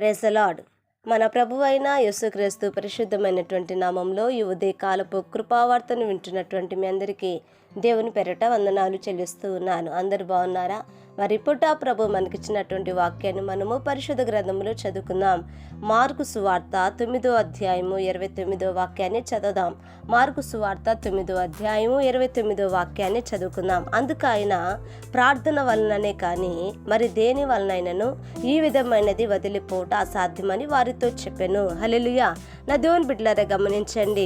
ప్రెసలాడ్ మన ప్రభువైన యేసుక్రీస్తు పరిశుద్ధమైనటువంటి నామంలో ఈ ఉదయకాలపు కృపావార్తను వింటున్నటువంటి మీ అందరికీ దేవుని పెరట వందనాలు చెల్లిస్తూ ఉన్నాను. అందరు బాగున్నారా? మరి పుట్ట ప్రభు మనకిచ్చినటువంటి వాక్యాన్ని మనము పరిశుద్ధ గ్రంథంలో చదువుకుందాం. మార్కు సువార్త తొమ్మిదో అధ్యాయము ఇరవై తొమ్మిదో వాక్యాన్ని చదువుదాం. మార్కు సువార్త తొమ్మిదో అధ్యాయము ఇరవై తొమ్మిదో వాక్యాన్ని చదువుకుందాం. అందుకు ఆయన ప్రార్థన వలననే కానీ మరి దేని వలనైనను ఈ విధమైనది వదిలిపోవట అసాధ్యమని వారితో చెప్పాను. హలెలుయా నా దేవుని బిడ్డలారా గమనించండి.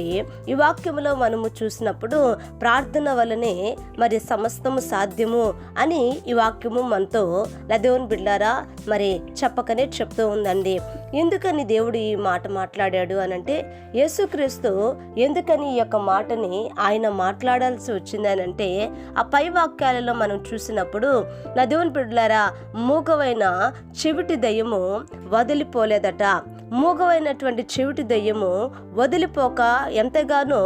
ఈ వాక్యములో మనము చూసినప్పుడు ప్రార్థన వలనే మరి సమస్తము సాధ్యము అని ఈ వాక్యము మనతో నా దేవుని బిడ్డలారా మరి చెప్పకనే చెప్తూ ఉందండి. ఎందుకని దేవుడు ఈ మాట మాట్లాడాడు అని అంటే యేసుక్రీస్తు ఎందుకని ఈ యొక్క మాటని ఆయన మాట్లాడాల్సి వచ్చింది అని అంటే ఆ పై వాక్యాలలో మనం చూసినప్పుడు నా దేవుని బిడ్డలారా మూగవైన చెవిటి దయ్యము వదిలిపోలేదట. మూగవైనటువంటి చెవిటి దయ్యము వదిలిపోక ఎంతగానో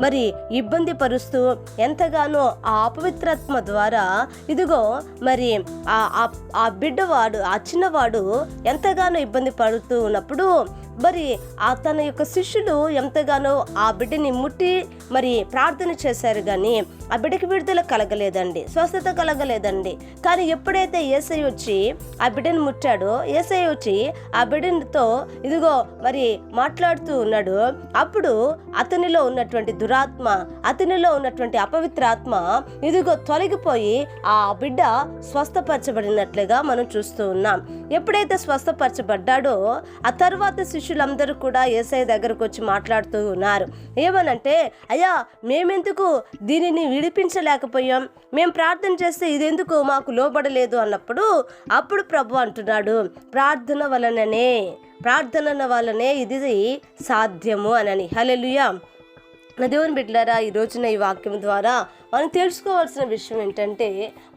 మరి ఇబ్బంది పరుస్తూ ఎంతగానో ఆ అపవిత్రాత్మ ద్వారా ఇదిగో మరి ఆ ఆ- ఆ బిడ్డవాడు ఆ చిన్నవాడు ఎంతగానో ఇబ్బంది పడుతూ ఉన్నప్పుడు మరి ఆ తన యొక్క శిష్యులు ఎంతగానో ఆ బిడ్డని ముట్టి మరి ప్రార్థన చేశారు కానీ ఆ బిడ్డకి విడుదల కలగలేదండి స్వస్థత కలగలేదండి. కానీ ఎప్పుడైతే ఏసై వచ్చి ఆ బిడ్డను ముట్టాడో ఏసై వచ్చి ఆ బిడ్డతో ఇదిగో మరి మాట్లాడుతూ ఉన్నాడు. అప్పుడు అతనిలో ఉన్నటువంటి దురాత్మ అతనిలో ఉన్నటువంటి అపవిత్రాత్మ ఇదిగో తొలగిపోయి ఆ బిడ్డ స్వస్థపరచబడినట్లుగా మనం చూస్తూ ఉన్నాం. ఎప్పుడైతే స్వస్థపరచబడ్డాడో ఆ తర్వాత శిష్యులందరూ కూడా ఏసఐ దగ్గరకు వచ్చి మాట్లాడుతూ ఉన్నారు ఏమనంటే అయ్యా మేమెందుకు దీనిని విడిపించలేకపోయాం? మేము ప్రార్థన చేస్తే ఇదెందుకు మాకు లోబడలేదు అన్నప్పుడు అప్పుడు ప్రభు అంటున్నాడు ప్రార్థన వలననే ప్రార్థన వలనే ఇది సాధ్యము అనని. హలెలుయా నా దేవుని బిడ్డలారా ఈ రోజున ఈ వాక్యం ద్వారా మనం తెలుసుకోవాల్సిన విషయం ఏంటంటే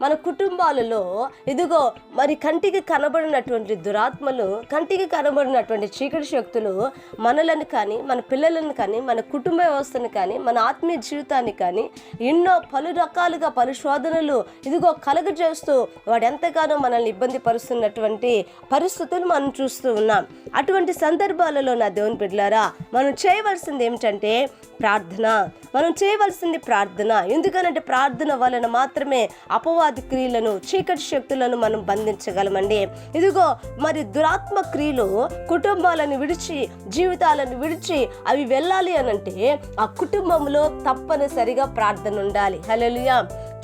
మన కుటుంబాలలో ఇదిగో మరి కంటికి కనబడినటువంటి దురాత్మలు కంటికి కనబడినటువంటి చీకటి శక్తులు మనలను కానీ మన పిల్లలను కానీ మన కుటుంబ వ్యవస్థను కానీ మన ఆత్మీయ జీవితాన్ని కానీ ఎన్నో పలు రకాలుగా పలు శోధనలు ఇదిగో కలగజేస్తూ వాడు ఎంతగానో మనల్ని ఇబ్బంది పరుస్తున్నటువంటి పరిస్థితులు మనం చూస్తూ ఉన్నాం. అటువంటి సందర్భాలలో నా దేవుని బిడ్డలారా మనం చేయవలసింది ఏమిటంటే ప్రార్థన. మనం చేయవలసింది ప్రార్థన. ఎందుకనంటే ప్రార్థన వలన మాత్రమే అపవాది క్రియలను చీకటి శక్తులను మనం బంధించగలమండి. ఇదిగో మరి దురాత్మ క్రియలు కుటుంబాలను విడిచి జీవితాలను విడిచి అవి వెళ్ళాలి అనంటే ఆ కుటుంబంలో తప్పనిసరిగా ప్రార్థన ఉండాలి. హల్లెలూయా.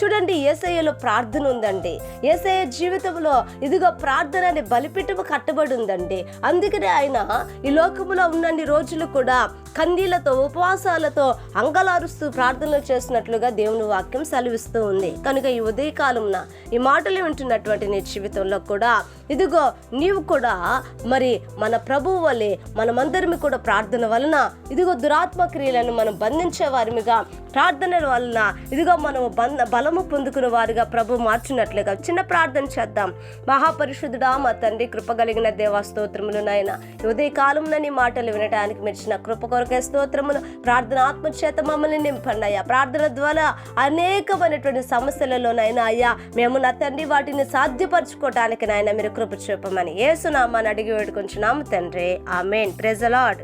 చూడండి ఏసయ్యలో ప్రార్థన ఉందండి. ఏసయ్య జీవితంలో ఇదిగో ప్రార్థన అనే బలిపిటము కట్టబడి ఉందండి. అందుకనే ఆయన ఈ లోకములో ఉన్నన్ని రోజులు కూడా కందీలతో ఉపవాసాలతో అంగలారుస్తూ ప్రార్థనలు చేసినట్లుగా దేవుని వాక్యం సెలవిస్తూ ఉంది. కనుక ఈ ఉదయకాలంన ఈ మాటలు వింటున్నటువంటి నీ జీవితంలో కూడా ఇదిగో నీవు కూడా మరి మన ప్రభువు వలె మనమందరిమి కూడా ప్రార్థన వలన ఇదిగో దురాత్మ క్రియలను మనం బంధించే వారిగా ప్రార్థనల వలన ఇదిగో మనము బంధ బలము పొందుకున్న వారిగా ప్రభు మార్చినట్లుగా చిన్న ప్రార్థన చేద్దాం. మహాపరిశుద్ధుడా మా తండ్రి కృపగలిగిన దేవా స్తోత్రములు నాయన. ఈ ఉదయకాలంలో నీ మాటలు వినడానికి మెచ్చిన కృప కొరకే స్తోత్రములు. ప్రార్థన ఆత్మచేత మమ్మల్ని నింపండి అయ్యా ప్రార్థన ద్వారా అనేకమైనటువంటి సమస్యలలోనైనా అయ్యా మేము నా తండ్రి వాటిని సాధ్యపరచుకోవటానికి నాయన మీరు కృప చూపమని ఏసునామాని అడిగి వేడుకుంటున్నాము తండ్రి. ఆమెన్. ప్రెజలాడ్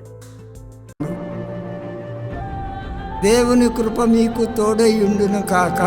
దేవుని కృప మీకు తోడై ఉండును కాక.